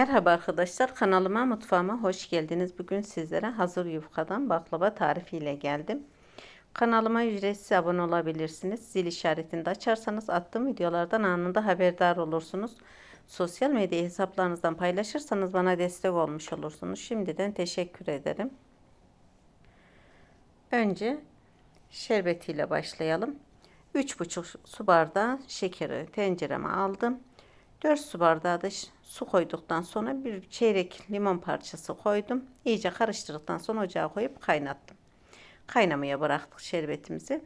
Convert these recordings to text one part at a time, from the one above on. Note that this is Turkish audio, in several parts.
Merhaba arkadaşlar kanalıma mutfağıma hoş geldiniz. Bugün sizlere hazır yufkadan baklava tarifiyle geldim. Kanalıma ücretsiz abone olabilirsiniz. Zil işaretini de açarsanız attığım videolardan anında haberdar olursunuz. Sosyal medya hesaplarınızdan paylaşırsanız bana destek olmuş olursunuz. Şimdiden teşekkür ederim. Önce şerbetiyle başlayalım. 3,5 su bardağı şekeri tencereme aldım. 4 su bardağı da su koyduktan sonra bir çeyrek limon parçası koydum. İyice karıştırdıktan sonra ocağa koyup kaynattım. Kaynamaya bıraktık şerbetimizi.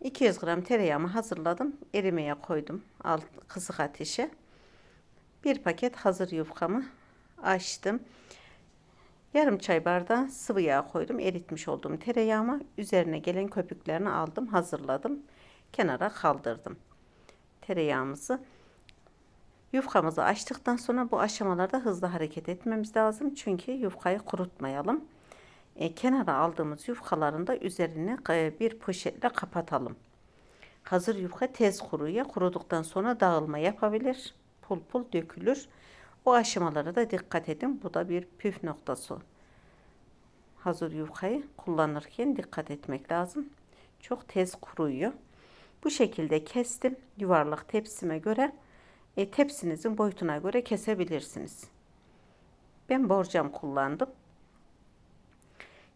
200 gram tereyağımı hazırladım. Erimeye koydum alt kısık ateşe. Bir paket hazır yufkamı açtım. Yarım çay bardağı sıvı yağ koydum. Eritmiş olduğum tereyağıma üzerine gelen köpüklerini aldım, hazırladım. Kenara kaldırdım. Tereyağımızı Yufkamızı açtıktan sonra bu aşamalarda hızlı hareket etmemiz lazım. Çünkü yufkayı kurutmayalım. E, kenara aldığımız yufkaların da üzerine e, bir poşetle kapatalım. Hazır yufka tez kuruyor. Kuruduktan sonra dağılma yapabilir. Pul pul dökülür. O aşamalara da dikkat edin. Bu da bir püf noktası. Hazır yufkayı kullanırken dikkat etmek lazım. Çok tez kuruyor. Bu şekilde kestim. Yuvarlak tepsime göre e, tepsinizin boyutuna göre kesebilirsiniz. Ben borcam kullandım.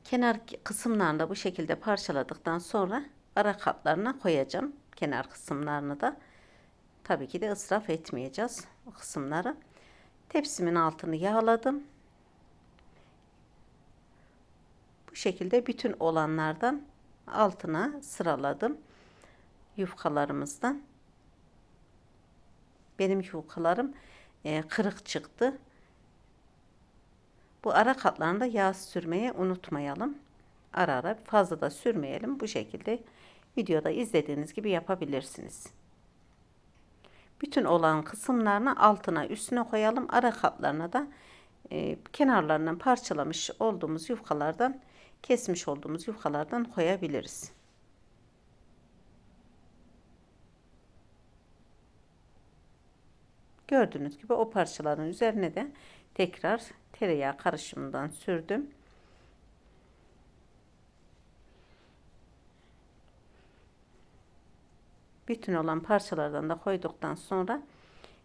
Kenar kısımlarını bu şekilde parçaladıktan sonra ara katlarına koyacağım. Kenar kısımlarını da. Tabii ki de ısraf etmeyeceğiz o kısımları. Tepsimin altını yağladım. Bu şekilde bütün olanlardan altına sıraladım. Yufkalarımızdan. Benim yufkalarım e, kırık çıktı. Bu ara katlarında yağ sürmeye unutmayalım. Ara ara fazla da sürmeyelim. Bu şekilde videoda izlediğiniz gibi yapabilirsiniz. Bütün olan kısımlarını altına üstüne koyalım. Ara katlarına da e, kenarlarından parçalamış olduğumuz yufkalardan kesmiş olduğumuz yufkalardan koyabiliriz. Gördüğünüz gibi o parçaların üzerine de tekrar tereyağı karışımından sürdüm. Bütün olan parçalardan da koyduktan sonra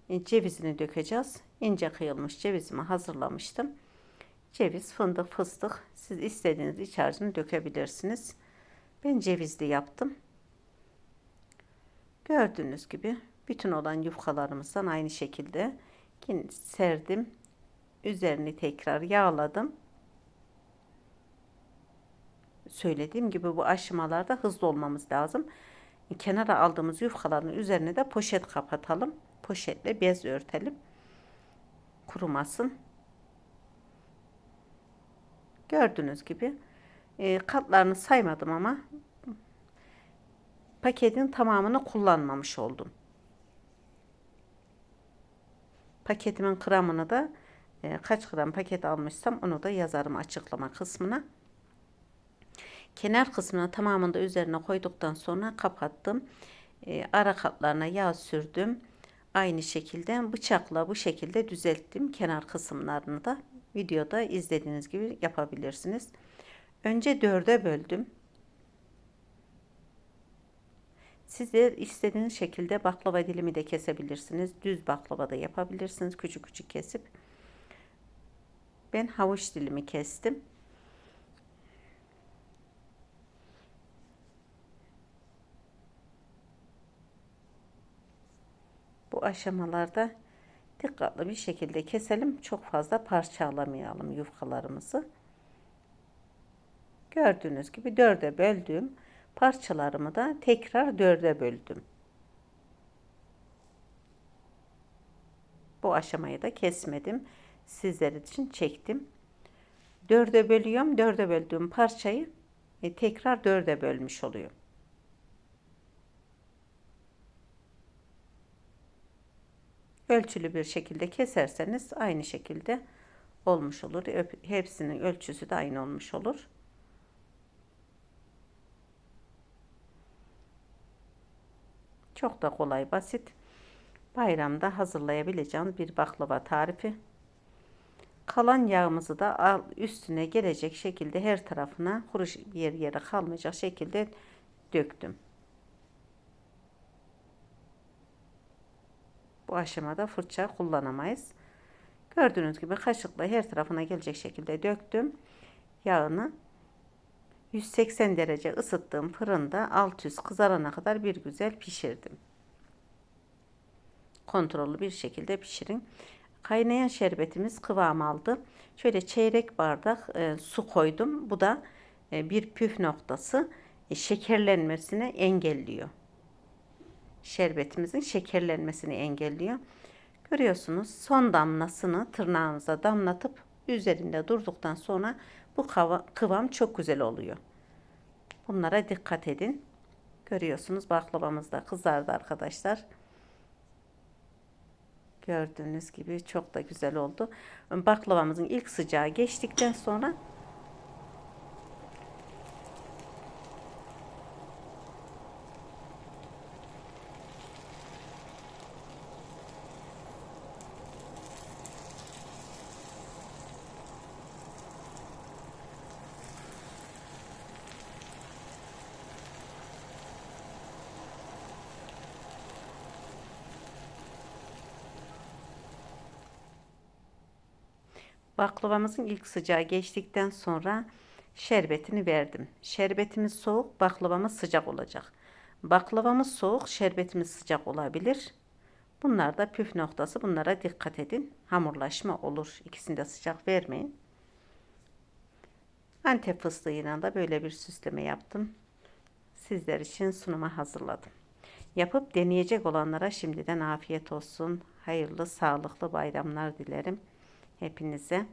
e, cevizini dökeceğiz. İnce kıyılmış cevizimi hazırlamıştım. Ceviz, fındık, fıstık siz istediğiniz iç harcını dökebilirsiniz. Ben cevizli yaptım. Gördüğünüz gibi bütün olan yufkalarımızdan aynı şekilde serdim. Üzerini tekrar yağladım. Söylediğim gibi bu aşamalarda hızlı olmamız lazım. Kenara aldığımız yufkaların üzerine de poşet kapatalım. Poşetle bez örtelim. Kurumasın. Gördüğünüz gibi e, katlarını saymadım ama paketin tamamını kullanmamış oldum. Paketimin gramını da e, kaç gram paket almışsam onu da yazarım açıklama kısmına. Kenar kısmına tamamını da üzerine koyduktan sonra kapattım. E, ara katlarına yağ sürdüm. Aynı şekilde bıçakla bu şekilde düzelttim kenar kısımlarını da. Videoda izlediğiniz gibi yapabilirsiniz. Önce dörde böldüm. Sizler istediğiniz şekilde baklava dilimi de kesebilirsiniz. Düz baklava da yapabilirsiniz. Küçük küçük kesip. Ben havuç dilimi kestim. Bu aşamalarda dikkatli bir şekilde keselim. Çok fazla parçalamayalım yufkalarımızı. Gördüğünüz gibi dörde böldüğüm parçalarımı da tekrar dörde böldüm. Bu aşamayı da kesmedim. Sizler için çektim. Dörde bölüyorum. Dörde böldüğüm parçayı e, tekrar dörde bölmüş oluyor. Ölçülü bir şekilde keserseniz aynı şekilde olmuş olur. Hepsinin ölçüsü de aynı olmuş olur. Çok da kolay basit. Bayramda hazırlayabileceğiniz bir baklava tarifi. Kalan yağımızı da al, üstüne gelecek şekilde her tarafına kuru yer yere kalmayacak şekilde döktüm. Bu aşamada fırça kullanamayız. Gördüğünüz gibi kaşıkla her tarafına gelecek şekilde döktüm. Yağını 180 derece ısıttığım fırında alt üst kızarana kadar bir güzel pişirdim. Kontrollü bir şekilde pişirin. Kaynayan şerbetimiz kıvam aldı. Şöyle çeyrek bardak e, su koydum. Bu da e, bir püf noktası e, şekerlenmesini engelliyor. Şerbetimizin şekerlenmesini engelliyor. Görüyorsunuz son damlasını tırnağınıza damlatıp üzerinde durduktan sonra bu kıvam çok güzel oluyor. Bunlara dikkat edin. Görüyorsunuz baklavamız da kızardı arkadaşlar. Gördüğünüz gibi çok da güzel oldu. Baklavamızın ilk sıcağı geçtikten sonra Baklavamızın ilk sıcağı geçtikten sonra şerbetini verdim. Şerbetimiz soğuk, baklavamız sıcak olacak. Baklavamız soğuk, şerbetimiz sıcak olabilir. Bunlar da püf noktası. Bunlara dikkat edin. Hamurlaşma olur. İkisini de sıcak vermeyin. Antep fıstığıyla da böyle bir süsleme yaptım. Sizler için sunuma hazırladım. Yapıp deneyecek olanlara şimdiden afiyet olsun. Hayırlı, sağlıklı bayramlar dilerim hepinize.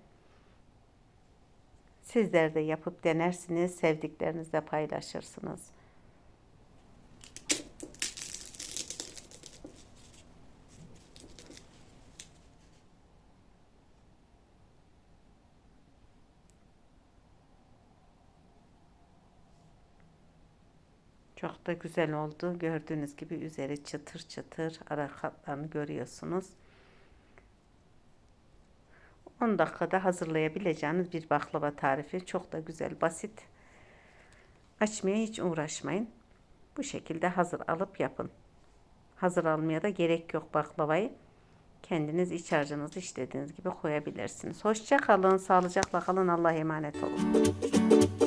Sizler de yapıp denersiniz, sevdiklerinizle paylaşırsınız. Çok da güzel oldu. Gördüğünüz gibi üzeri çıtır çıtır ara katlarını görüyorsunuz. 10 dakikada hazırlayabileceğiniz bir baklava tarifi. Çok da güzel, basit. Açmaya hiç uğraşmayın. Bu şekilde hazır alıp yapın. Hazır almaya da gerek yok baklavayı. Kendiniz iç harcınızı istediğiniz gibi koyabilirsiniz. Hoşça kalın, sağlıcakla kalın. Allah'a emanet olun.